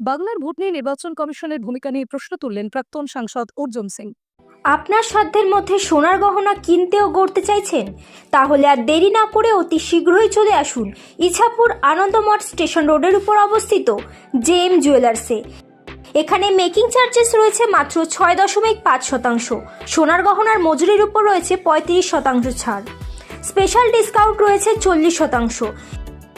বাংলার ভোট নিয়ে নির্বাচন কমিশনের ভূমিকা নিয়ে প্রশ্ন তুললেন প্রাক্তন সাংসদ অর্জুন সিং। আপনার সাধ্যের মধ্যে সোনার গহনা কিনতে ও গড়তে চাইছেন? তাহলে আর দেরি না করে অতি শীঘ্রই চলে আসুন ইছাপুর আনন্দমঠ স্টেশন রোডের উপর অবস্থিত জে এম জুয়েলার্সে। এখানে মেকিং চার্জেস রয়েছে মাত্র ছয় দশমিক পাঁচ শতাংশ। সোনার গহনার মজুরির উপর রয়েছে পঁয়ত্রিশ শতাংশ ছাড়। স্পেশাল ডিসকাউন্ট রয়েছে চল্লিশ শতাংশ।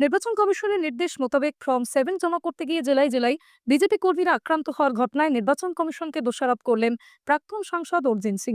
নির্বাচন কমিশনের নির্দেশ মোতাবেক ফর্ম সেভেন জমা করতে গিয়ে জেলায় জেলায় বিজেপি কর্মীরা আক্রান্ত হওয়ার ঘটনায় নির্বাচন কমিশনকে দোষারোপ করলেন প্রাক্তন সাংসদ অর্জিন সিং।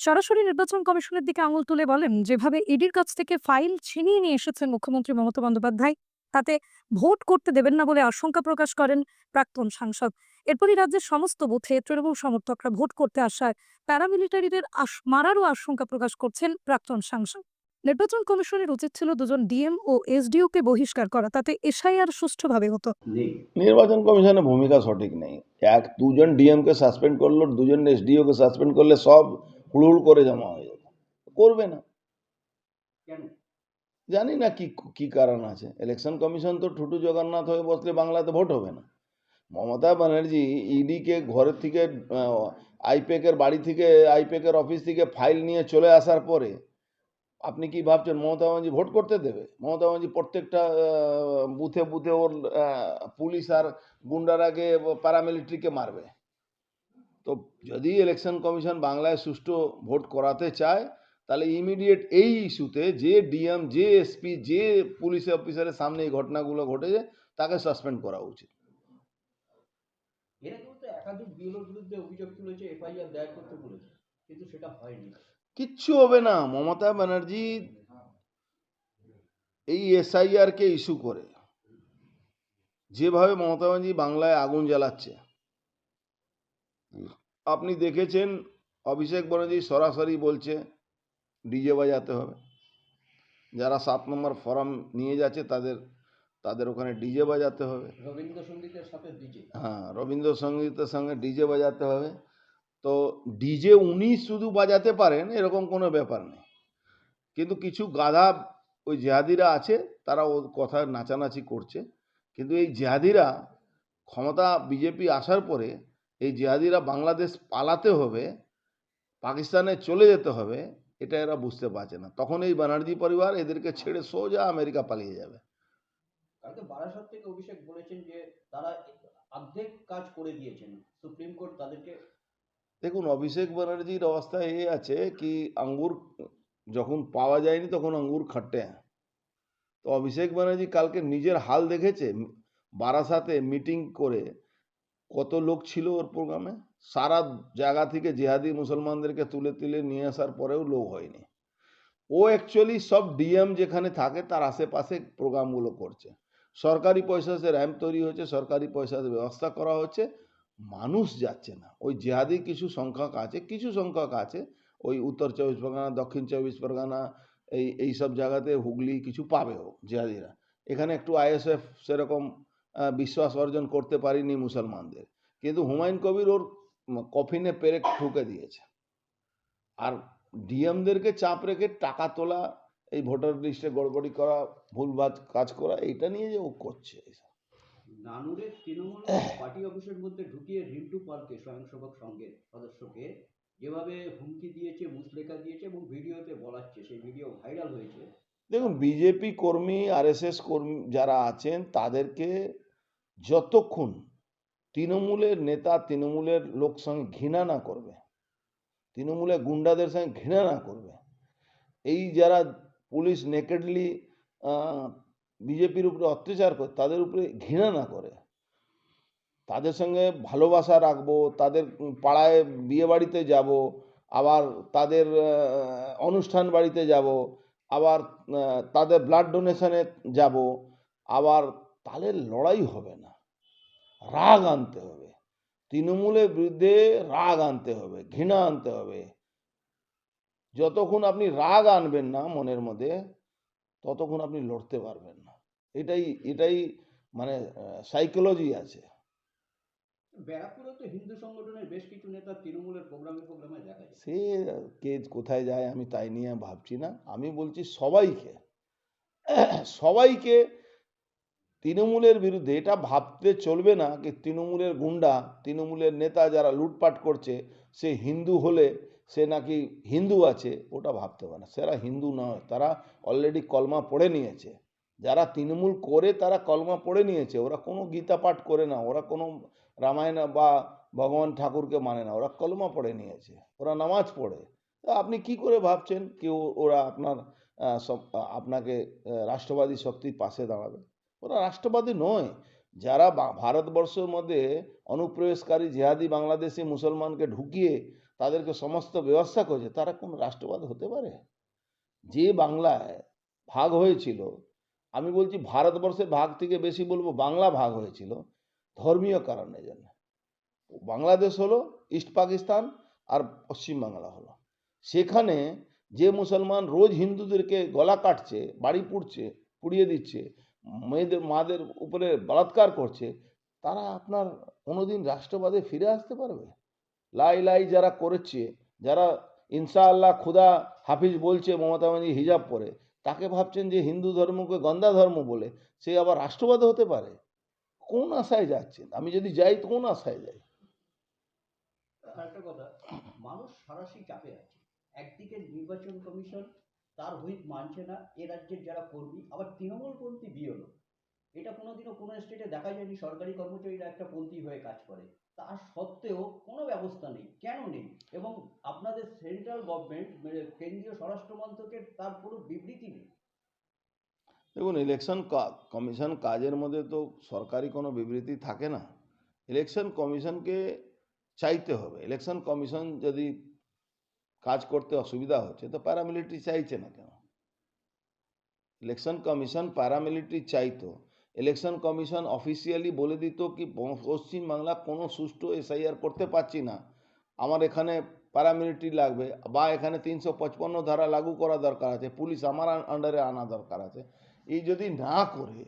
সরাসরি নির্বাচন কমিশনের দিকে আঙুল তুলে বলেন, যেভাবে ইডির কাছ থেকে ফাইল ছিনিয়ে নিয়ে এসেছেন মুখ্যমন্ত্রী মমতা বন্দ্যোপাধ্যায়, তাতে ভোট করতে দেবেন না বলে আশঙ্কা প্রকাশ করেন প্রাক্তন সাংসদ। এরপরই রাজ্যের সমস্ত বুথে তৃণমূল সমর্থকরা ভোট করতে আসায় প্যারামিলিটারিদের মারারও আশঙ্কা প্রকাশ করছেন প্রাক্তন সাংসদ। নির্বাচন কমিশনের উচিত ছিল দুজন ডিএম ও এসডিও কে বহিষ্কার করা তাতে এসআইআর সুষ্ঠুভাবে হতো। নির্বাচন কমিশনের ভূমিকা সঠিক নেই। এক দুজন ডিএমকে সাসপেন্ড করল দুজন এসডিওকে সাসপেন্ড করলে সব হুড়হুড় করে জমা হয়ে যাবে। করবে না। কেন? জানি না কি কি কারণ আছে। ইলেকশন কমিশন তো ঠুটু জগন্নাথ হয়ে বসলে বাংলাতে ভোট হবে না। মমতা ব্যানার্জি ইডিকে ঘরের থেকে আইপেকের বাড়ি থেকে আইপেকের অফিস থেকে ফাইল নিয়ে চলে আসার পরে আপনি কি ভাবছেন মমতা ব্যানার্জি ভোট করতে দেবে? মমতা ব্যানার্জি প্রত্যেকটা বুথে বুথে ওর পুলিশ আর গুন্ডারাকে প্যারামিলিটারিকে মারবে। তো যদি ইলেকশন কমিশন বাংলায় সুষ্ঠু ভোট করাতে চায়, তাহলে ইমিডিয়েট এই ইস্যুতে যে ডিএম যে এসপি যে পুলিশ অফিসারের সামনে এই ঘটনাগুলো ঘটেছে তাকে সাসপেন্ড করা উচিত। একাধিক বিএলওর বিরুদ্ধে অভিযোগ তুলেছে, এফআইআর দায়ের করতে বলেছে, কিন্তু সেটা হয়নি। কিচ্ছু হবে না। মমতা ব্যানার্জি এই এসআইআর কে ইস্যু করে। যেভাবে মমতা ব্যানার্জি বাংলায় আগুন জ্বালাচ্ছে। আপনি দেখেছেন অভিষেক ব্যানার্জি সরাসরি বলছে ডিজে বাজাতে হবে। যারা সাত নম্বর ফর্ম নিয়ে যাচ্ছে তাদের তাদের ওখানে ডিজে বাজাতে হবে। রবীন্দ্রসঙ্গীতের সাথে ডিজে। হ্যাঁ রবীন্দ্রসঙ্গীতের সঙ্গে ডিজে বাজাতে হবে। তো ডিজে উনি শুধু বাজাতে পারেন, এরকম কোনো ব্যাপার নেই। কিন্তু কিছু গাধা ওই জেহাদিরা আছে, তারা ওর কথা নাচানাচি করছে। কিন্তু এই জেহাদিরা ক্ষমতা বিজেপি আসার পরে, এই জেহাদিরা বাংলাদেশ পালাতে হবে, পাকিস্তানে চলে যেতে হবে, এটা এরা বুঝতে পারছে না। তখন এই ব্যানার্জি পরিবার এদেরকে ছেড়ে সোজা আমেরিকা পালিয়ে যাবে। অভিষেক বলেছেন যে, তারা কাজ করে দিয়েছেন। সুপ্রিম কোর্ট তাদেরকে দেখুন, অভিষেক ব্যানার্জির অবস্থা এই আছে কি আঙ্গুর যখন পাওয়া যায়নি তখন আঙ্গুর খাটে। তো অভিষেক ব্যানার্জি কালকে নিজের হাল দেখেছে বারাসাতে মিটিং করে কত লোক ছিল ওর প্রোগ্রামে? সারা জায়গা থেকে জেহাদি মুসলমানদেরকে তুলে তুলে নিয়ে আসার পরেও লোক হয়নি। ও অ্যাকচুয়ালি সব ডিএম যেখানে থাকে তার আশেপাশে প্রোগ্রামগুলো করছে। সরকারি পয়সা সে র্যাম্প তৈরি হচ্ছে সরকারি পয়সাতে ব্যবস্থা করা হচ্ছে। মানুষ যাচ্ছে না। ওই জেহাদি কিছু সংখ্যক আছে, কিছু সংখ্যক আছে। ওই উত্তর চব্বিশ পরগনা, দক্ষিণ চব্বিশ পরগনা, এই এই সব জায়গাতে হুগলি কিছু পাবেও জেহাদিরা। এখানে একটু আইএসএফ সেরকম বিশ্বাস অর্জন করতে পারিনি মুসলমানদের। কিন্তু হুমায়ুন কবির ওর কফিনে পেরেক ঠুকে দিয়েছে। আর ডিএমদেরকে চাপ রেখে টাকা তোলা, এই ভোটার লিস্টে গড়বড়ি করা, ভুলভাল কাজ করা, এইটা নিয়ে যে ও করছে। নানুরের তৃণমূল পার্টি অফিসের মধ্যে ঢুকিয়ে রিন্টু পালকে স্বয়ংসেবক সংঘের সদস্যকে যেভাবে হুমকি দিয়েছে মুচলেখা দিয়েছে এবং ভিডিওতে বলাচ্ছে সেই ভিডিও ভাইরাল হয়েছে। দেখুন বিজেপি কর্মী আরএসএস কর্মী যারা আছেন তাদেরকে যতক্ষণ তৃণমূলের নেতা তৃণমূলের লোক সঙ্গে ঘৃণা না করবে তৃণমূলের গুন্ডাদের সঙ্গে ঘৃণা না করবে এই যারা পুলিশ নেকেডলি বিজেপির উপরে অত্যাচার করে, তাদের উপরে ঘৃণা না করে। তাদের সঙ্গে ভালোবাসা রাখব, তাদের পাড়ায় বিয়ে বাড়িতে যাব, আবার তাদের অনুষ্ঠান বাড়িতে যাব, আবার তাদের ব্লাড ডোনেশনে যাব, আবার তাহলে লড়াই হবে না। রাগ আনতে হবে। তৃণমূলের বিরুদ্ধে রাগ আনতে হবে, ঘৃণা আনতে হবে। যতক্ষণ আপনি রাগ আনবেন না মনের মধ্যে ততক্ষণ আপনি লড়তে পারবেন না। এটাই এটাই মানে সাইকোলজি আছে। ব্যারাকপুরে তো হিন্দু সংগঠনের বেশ কিছু নেতা তৃণমূলের প্রোগ্রামে প্রোগ্রামে দেখা যায়। সে কে কোথায় যায় আমি তাই নিয়ে ভাবছি না। আমি বলছি সবাইকে সবাইকে তৃণমূলের বিরুদ্ধে এটা ভাবতে চলবে না কি তৃণমূলের গুন্ডা তৃণমূলের নেতা যারা লুটপাট করছে সে হিন্দু হলে সে নাকি হিন্দু আছে, ওটা ভাবতে পারে না। সেরা হিন্দু নয়, তারা অলরেডি কলমা পড়ে নিয়েছে। যারা তৃণমূল করে, তারা কলমা পড়ে নিয়েছে। ওরা কোনো গীতা পাঠ করে না, ওরা কোনো রামায়ণ বা ভগবান ঠাকুরকে মানে না, ওরা কলমা পড়ে নিয়েছে, ওরা নামাজ পড়ে। তা আপনি কি করে ভাবছেন? কি ওরা আপনার আপনাকে রাষ্ট্রবাদী শক্তির পাশে দাঁড়াবে? ওরা রাষ্ট্রবাদী নয়। যারা ভারতবর্ষের মধ্যে অনুপ্রবেশকারী জেহাদি বাংলাদেশি মুসলমানকে ঢুকিয়ে তাদেরকে সমস্ত ব্যবস্থা করেছে, তারা কোন রাষ্ট্রবাদ হতে পারে? যে বাংলায় ভাগ হয়েছিল, আমি বলছি ভারতবর্ষের ভাগ থেকে বেশি বলব, বাংলা ভাগ হয়েছিল, ধর্মীয় কারণের জন্য বাংলাদেশ হলো ইস্ট পাকিস্তান আর পশ্চিম বাংলা হলো। সেখানে যে মুসলমান রোজ হিন্দুদেরকে গলা কাটছে, বাড়ি পুড়ছে, পুড়িয়ে দিচ্ছে, মেয়েদের, মাদের উপরে বলাৎকার করছে, তারা আপনার কোনোদিন রাষ্ট্রবাদে ফিরে আসতে পারবে? লাই লাই যারা করেছে, যারা ইনশাআল্লাহ খুদা হাফিজ বলছে মমতা ব্যানার্জি হিজাব পরে, তাকে ভাবছেন যে হিন্দু ধর্মকে গন্দা ধর্ম বলে, সে আবার রাষ্ট্রবাদ হতে পারে। কোন আশায় যাচ্ছেন? আমি যদি যাই তো কোন আশায় যাই? আরেকটা কথা, মানুষ সারাশি চাপে আছে। একদিকে নির্বাচন কমিশন তার হুইপ মানছে না, এ রাজ্যের যারা কর্মী, আবার তৃণমূলপন্থী বিএলও। এটা কোনোদিনও কোনো স্টেটে দেখা যায়নি, সরকারি কর্মচারীরা একটা পন্থী হয়ে কাজ করে। তা সত্ত্বেও কোনো ব্যবস্থা নেই। কেন নেই? এবং আপনাদের সেন্ট্রাল গভর্নমেন্ট কেন্দ্রীয় স্বরাষ্ট্র মন্ত্রকের তার কোনো বিবৃতি নেই। দেখুন, ইলেকশন কমিশন কাজের মধ্যে তো সরকারি কোনো বিবৃতি থাকে না। ইলেকশন কমিশনকে চাইতে হবে। ইলেকশন কমিশন যদি কাজ করতে অসুবিধা হচ্ছে, তো প্যারামিলিটারি চাইছে না কেন? ইলেকশন কমিশন প্যারামিলিটারি চাইতো। ইলেকশন কমিশন অফিসিয়ালি বলে দিত কি পশ্চিমবাংলা কোনো সুষ্ঠু এসআইআর করতে পারছি না। আমার এখানে প্যারামিলিটারি লাগবে বা এখানে তিনশো পঁচপন্ন ধারা লাগু করা দরকার আছে, পুলিশ আমার আন্ডারে আনা দরকার আছে। এই যদি না করে,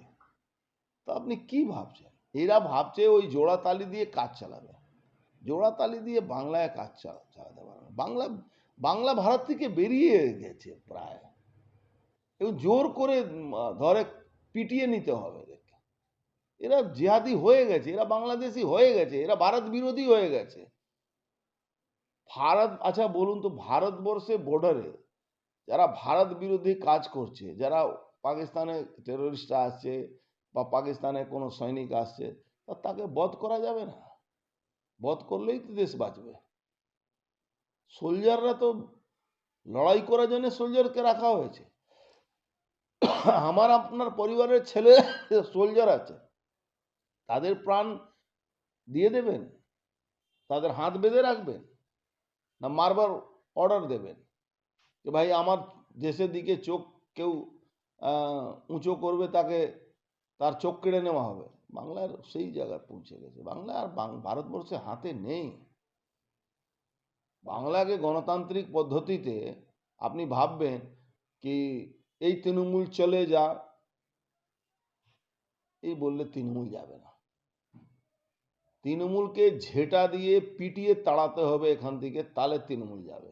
তো আপনি কি ভাবছেন? এরা ভাবছে ওই জোড়া তালি দিয়ে কাজ চালাবে। জোড়া তালি দিয়ে বাংলায় কাজ চালাতে পারবে। বাংলা বাংলা ভারত থেকে বেরিয়ে গেছে প্রায়। এবং জোর করে ধরে পিটিয়ে নিতে হবে। এরা জিহাদি হয়ে গেছে, এরা বাংলাদেশি হয়ে গেছে, এরা ভারত বিরোধী হয়ে গেছে। ভারত আচ্ছা বলুন তো, ভারতবর্ষে বর্ডারে যারা ভারত বিরোধী কাজ করছে, যারা পাকিস্তানে টেরোরিস্টরা আসছে বা পাকিস্তানে কোনো সৈনিক আসছে তাকে বধ করা যাবে না। বধ করলেই তো দেশ বাঁচবে। সোলজাররা তো লড়াই করার জন্য সোলজারকে রাখা হয়েছে। আমার আপনার পরিবারের ছেলে সোলজার আছে। তাদের প্রাণ দিয়ে দেবেন, তাদের হাত বেঁধে রাখবেন, না মারবার অর্ডার দেবেন যে ভাই আমার দেশের দিকে চোখ কেউ উঁচু করবে তাকে, তার চোখ কেড়ে নেওয়া হবে। বাংলার সেই জায়গায় পৌঁছে গেছে। বাংলা আর ভারতবর্ষে হাতে নেই। বাংলাকে গণতান্ত্রিক পদ্ধতিতে আপনি ভাববেন কি এই তৃণমূল চলে যা, এই বললে তৃণমূল যাবে না। তৃণমূলকে ঝেঁটা দিয়ে পিটিয়ে তাড়াতে হবে এখান থেকে তাহলে তৃণমূল যাবে।